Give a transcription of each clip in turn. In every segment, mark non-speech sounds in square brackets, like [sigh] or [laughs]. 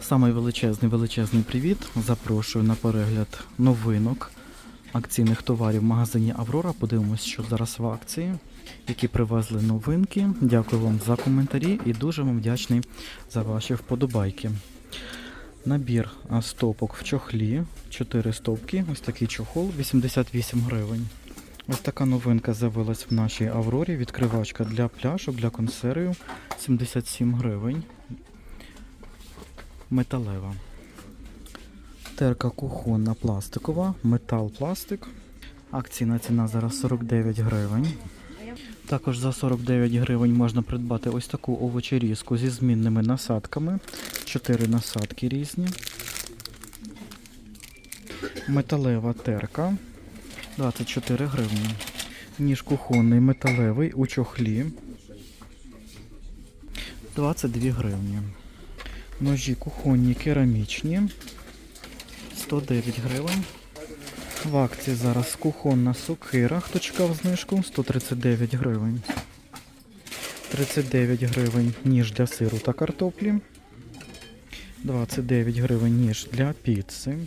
Самий величезний величезний привіт. Запрошую на перегляд новинок акційних товарів в магазині Аврора. Подивимось, що зараз в акції, які привезли новинки. Дякую вам за коментарі і дуже вам вдячний за ваші вподобайки. Набір стопок в чохлі, 4 стопки, ось такий чохол, 88 гривень. Ось така новинка з'явилась в нашій Аврорі. Відкривачка для пляшок, для консервів 77 гривень. Металева. Терка кухонна пластикова, метал пластик. Акційна ціна зараз 49 гривень. Також за 49 гривень можна придбати ось таку овочерізку зі змінними насадками. 4 насадки різні. Металева терка 24 гривні. Ніж кухонний металевий у чохлі 22 гривні. Ножі кухонні керамічні 109 гривень. В акції зараз кухонна сокира, хто чекав знижку, 139 гривень. 39 гривень ніж для сиру та картоплі. 29 гривень ніж для піци.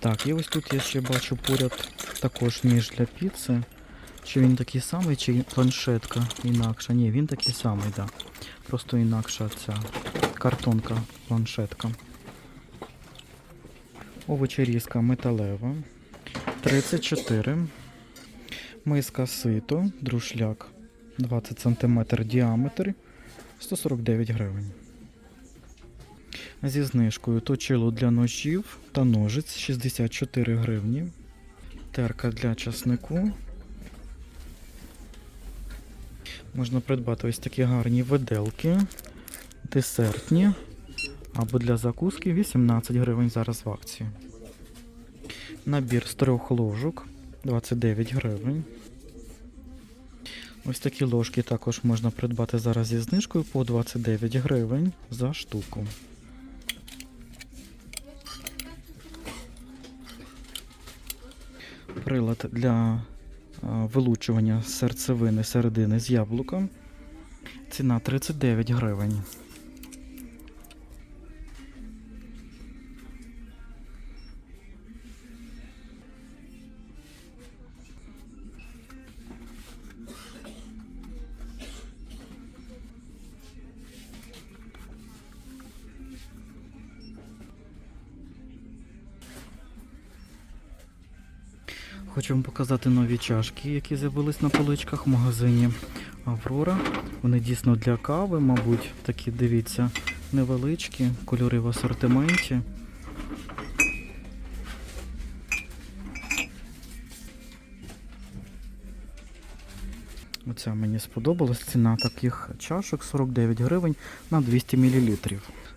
Так, і ось тут я ще бачу поряд також ніж для піци. Чи він такий самий, чи планшетка інакша? Ні, він такий самий, так. Да. Просто інакша ця картонка, планшетка. Овочерізка металева. 34. Миска сито, друшляк 20 см діаметр 149 гривень. Зі знижкою точило для ножів та ножиць 64 гривні. Терка для часнику. Можна придбати ось такі гарні виделки, десертні або для закуски 18 гривень зараз в акції. Набір з трьох ложок 29 гривень. Ось такі ложки також можна придбати зараз зі знижкою по 29 гривень за штуку. Прилад для вилучування серцевини середини з яблука. Ціна 39 гривень. Хочу вам показати нові чашки, які з'явились на поличках в магазині Аврора. Вони дійсно для кави, мабуть, такі, дивіться, невеличкі, кольори в асортименті. Оця мені сподобалась. Ціна таких чашок 49 гривень на 200 мл.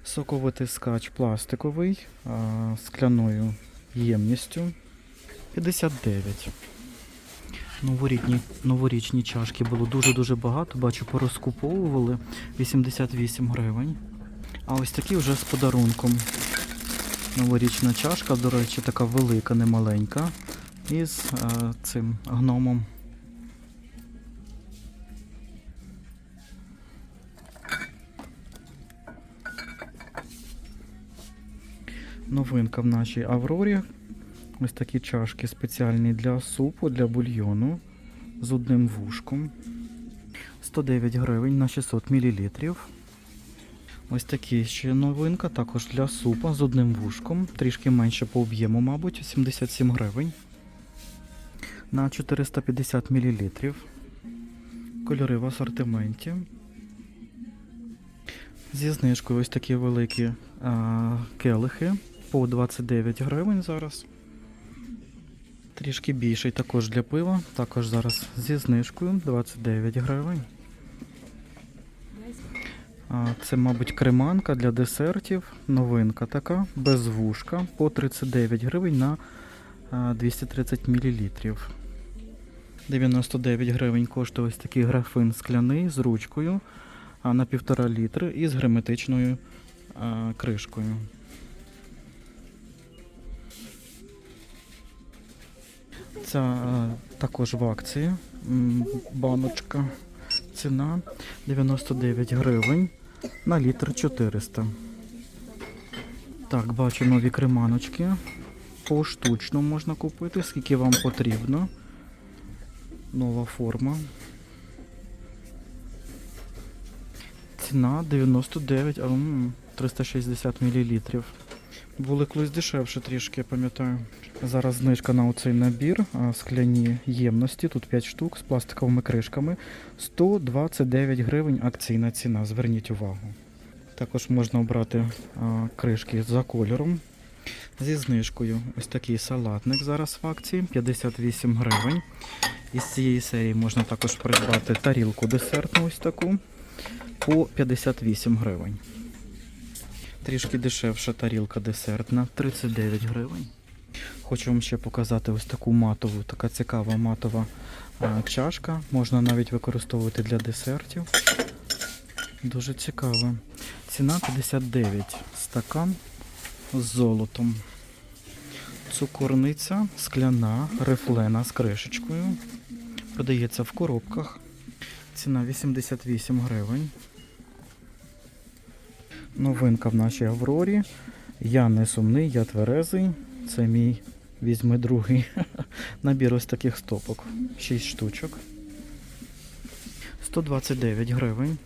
Соковитискач пластиковий а, скляною ємністю 59. Новорічні, новорічні чашки було дуже-дуже багато. Бачу, порозкуповували 88 гривень. А ось такі вже з подарунком. Новорічна чашка, до речі, така велика, не маленька. Із е, цим гномом. Новинка в нашій Аврорі. Ось такі чашки спеціальні для супу, для бульйону з одним вушком. 109 гривень на 600 мл. Ось такі ще новинка, також для супа з одним вушком. Трішки менше по об'єму, мабуть, 77 гривень. На 450 мл. Кольори в асортименті. Зі знижкою ось такі великі а, келихи по 29 гривень зараз. Трішки більший також для пива, також зараз зі знижкою 29 гривень. Це, мабуть, креманка для десертів. Новинка така, без вушка по 39 гривень на 230 мл. 99 гривень коштує ось такий графин скляний з ручкою на 1,5 літри і з герметичною кришкою. Ця е, також в акції баночка. Ціна 99 гривень на літр 400. Так, бачу нові креманочки. Поштучно можна купити, скільки вам потрібно. Нова форма. Ціна 99, а 360 мл. Були колись дешевше трішки, я пам'ятаю. Зараз знижка на оцей набір скляні ємності. Тут 5 штук з пластиковими кришками. 129 гривень акційна ціна. Зверніть увагу. Також можна обрати кришки за кольором. Зі знижкою ось такий салатник зараз в акції 58 гривень. Із цієї серії можна також придбати тарілку десертну ось таку по 58 гривень. Трішки дешевша тарілка десертна 39 гривень. Хочу вам ще показати ось таку матову, така цікава матова а, чашка. Можна навіть використовувати для десертів. Дуже цікаво. Ціна 59. Стакан з золотом. Цукорниця скляна, рифлена з кришечкою. Продається в коробках. Ціна 88 гривень. Новинка в нашій Аврорі. Я не сумний, я тверезий. Це мій візьми другий [laughs] набір ось таких стопок. 6 штучок. 129 гривень.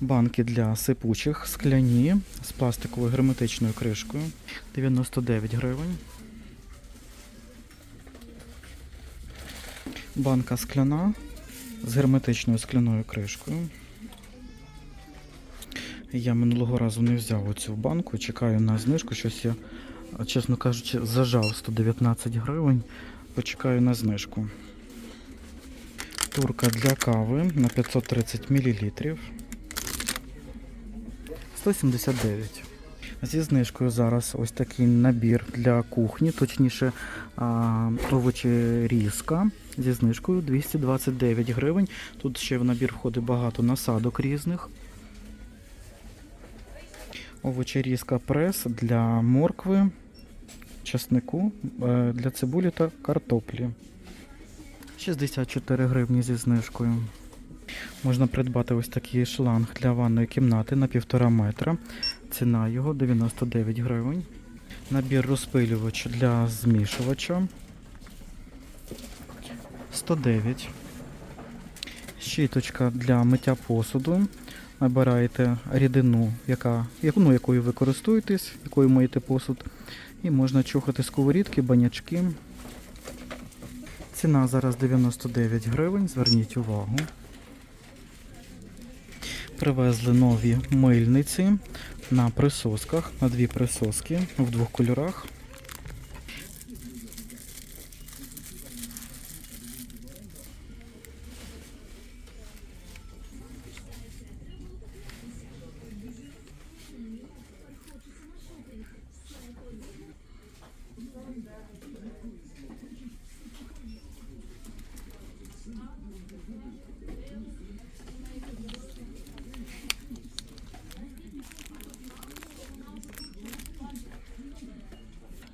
Банки для сипучих скляні з пластиковою герметичною кришкою. 99 гривень. Банка скляна з герметичною скляною кришкою. Я минулого разу не взяв оцю банку, чекаю на знижку. Щось я, чесно кажучи, зажав 119 гривень. Почекаю на знижку. Турка для кави на 530 мл. 179. Зі знижкою зараз ось такий набір для кухні, точніше овочі різка. Зі знижкою 229 гривень. Тут ще в набір входить багато насадок різних. Овочерізка прес для моркви, часнику, е, для цибулі та картоплі. 64 гривні зі знижкою. Можна придбати ось такий шланг для ванної кімнати на 1,5 метра. Ціна його 99 гривень. Набір розпилювач для змішувача 109. Щіточка для миття посуду. Набираєте рідину, яка, ну, якою ви користуєтесь, якою миєте посуд. І можна чухати сковорідки, банячки. Ціна зараз 99 гривень, зверніть увагу. Привезли нові мильниці на присосках, на дві присоски в двох кольорах.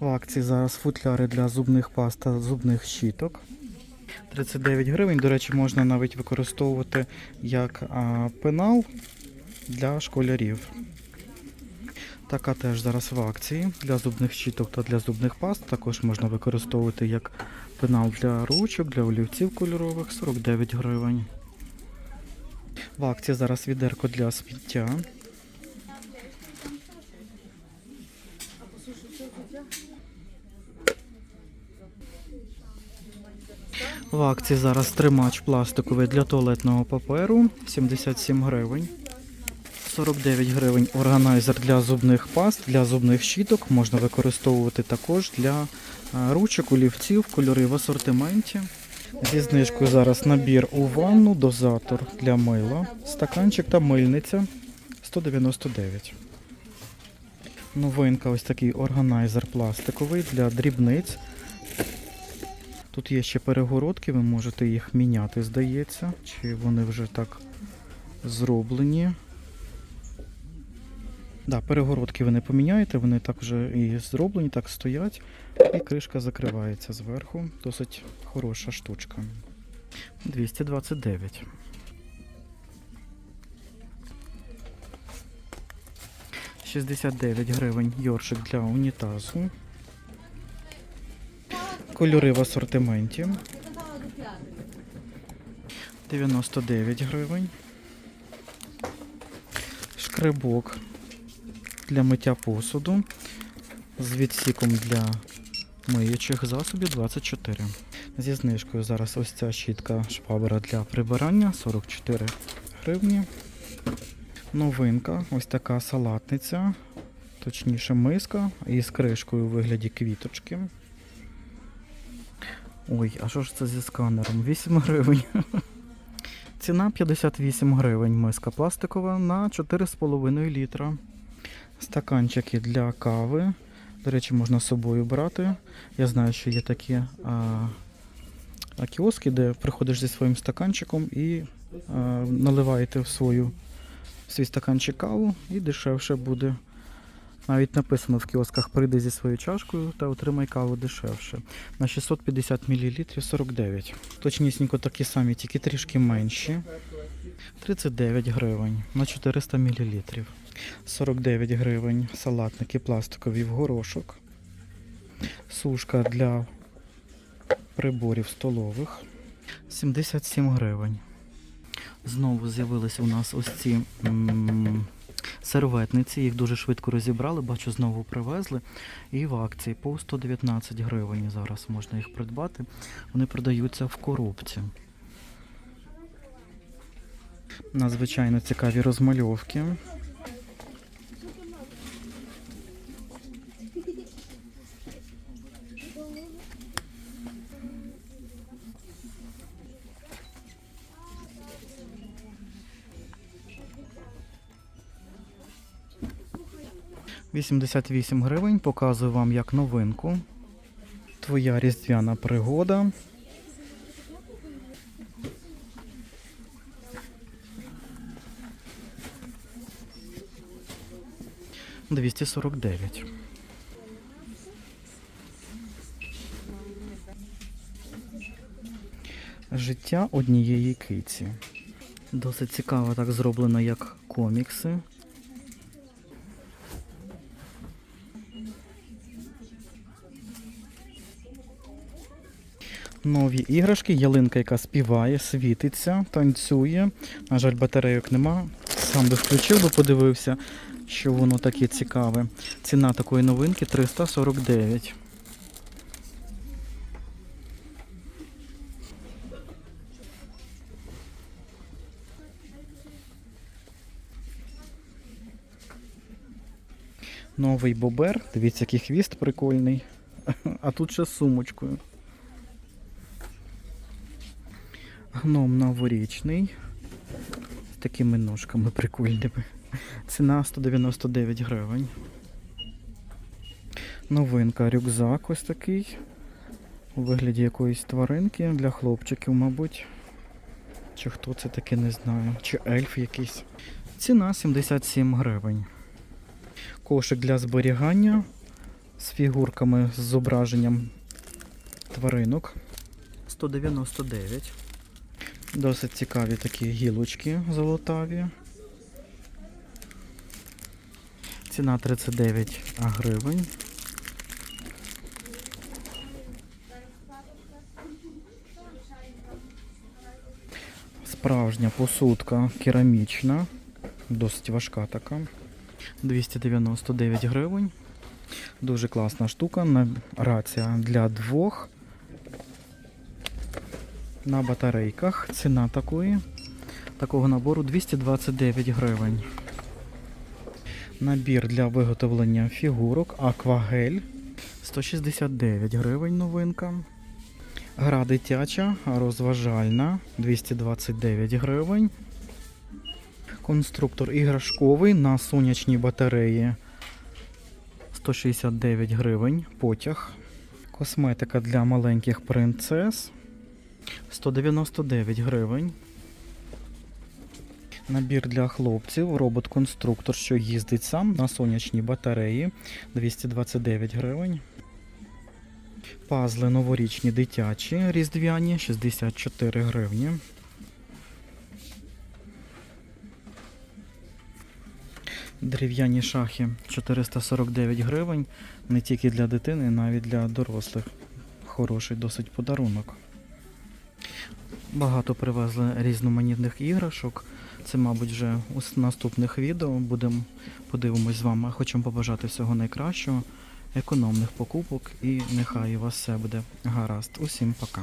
В акції зараз футляри для зубних паст та зубних щіток. 39 гривень. До речі, можна навіть використовувати як а, пенал для школярів. Така теж зараз в акції для зубних щіток та для зубних паст. Також можна використовувати як пенал для ручок, для олівців кольорових 49 гривень. В акції зараз відерко для сміття. В акції зараз тримач пластиковий для туалетного паперу 77 гривень. 49 гривень органайзер для зубних паст, для зубних щіток. Можна використовувати також для е, ручок, олівців, кольори в асортименті. Зі знижкою зараз набір у ванну, дозатор для мила, стаканчик та мильниця 199. Новинка ось такий органайзер пластиковий для дрібниць. Тут є ще перегородки, ви можете їх міняти, здається, чи вони вже так зроблені. Да, перегородки ви не поміняєте, вони так вже і зроблені, так стоять, і кришка закривається зверху. Досить хороша штучка. 229. 69 гривень йоршик для унітазу. Кольори в асортименті. 99 гривень. Шкребок для миття посуду з відсіком для миючих засобів 24. Зі знижкою зараз ось ця щітка швабра для прибирання 44 гривні. Новинка, ось така салатниця, точніше миска із кришкою у вигляді квіточки. Ой, а що ж це зі сканером? 8 гривень. [laughs] Ціна 58 гривень. Миска пластикова на 4,5 літра. Стаканчики для кави. До речі, можна з собою брати. Я знаю, що є такі а, кіоски, де приходиш зі своїм стаканчиком і а, наливаєте в свою в свій стаканчик каву і дешевше буде. Навіть написано в кіосках прийди зі своєю чашкою та отримай каву дешевше. На 650 мл 49. Точнісінько такі самі, тільки трішки менші. 39 гривень на 400 мл. 49 гривень салатники пластикові в горошок. Сушка для приборів столових. 77 гривень. Знову з'явилися у нас ось ці м, серветниці. Їх дуже швидко розібрали, бачу, знову привезли. І в акції по 119 гривень зараз можна їх придбати. Вони продаються в коробці. Надзвичайно цікаві розмальовки. – 88 гривень. Показую вам як новинку. Твоя різдвяна пригода. Двісті сорок дев'ять. Життя однієї киці. Досить цікаво так зроблено, як комікси. Нові іграшки, ялинка, яка співає, світиться, танцює. На жаль, батарейок нема. Сам би включив, би подивився, що воно таке цікаве. Ціна такої новинки 349. Новий бобер. Дивіться, який хвіст прикольний. [laughs] А тут ще з сумочкою. Гном новорічний. З такими ножками прикольними. Ціна 199 гривень. Новинка рюкзак ось такий. У вигляді якоїсь тваринки для хлопчиків, мабуть. Чи хто це таке, не знаю. Чи ельф якийсь. Ціна 77 гривень. Кошик для зберігання з фігурками з зображенням тваринок. 199. Досить цікаві такі гілочки золотаві. Ціна 39 гривень. Справжня посудка керамічна, досить важка така. 299 гривень. Дуже класна штука. Рація для двох на батарейках. Ціна такої, такого набору 229 гривень. Набір для виготовлення фігурок Аквагель 169 гривень новинка. Гра дитяча, розважальна 229 гривень. Конструктор іграшковий на сонячній батареї 169 гривень. Потяг. Косметика для маленьких принцес 199 гривень. Набір для хлопців, робот-конструктор, що їздить сам на сонячній батареї 229 гривень. Пазли новорічні дитячі, різдвяні 64 гривні. Дерев'яні шахи 449 гривень. Не тільки для дитини, навіть для дорослих. Хороший досить подарунок. Багато привезли різноманітних іграшок. Це, мабуть, вже у наступних відео. Будемо подивимось з вами. Хочемо побажати всього найкращого, економних покупок і нехай у вас все буде гаразд. Усім пока.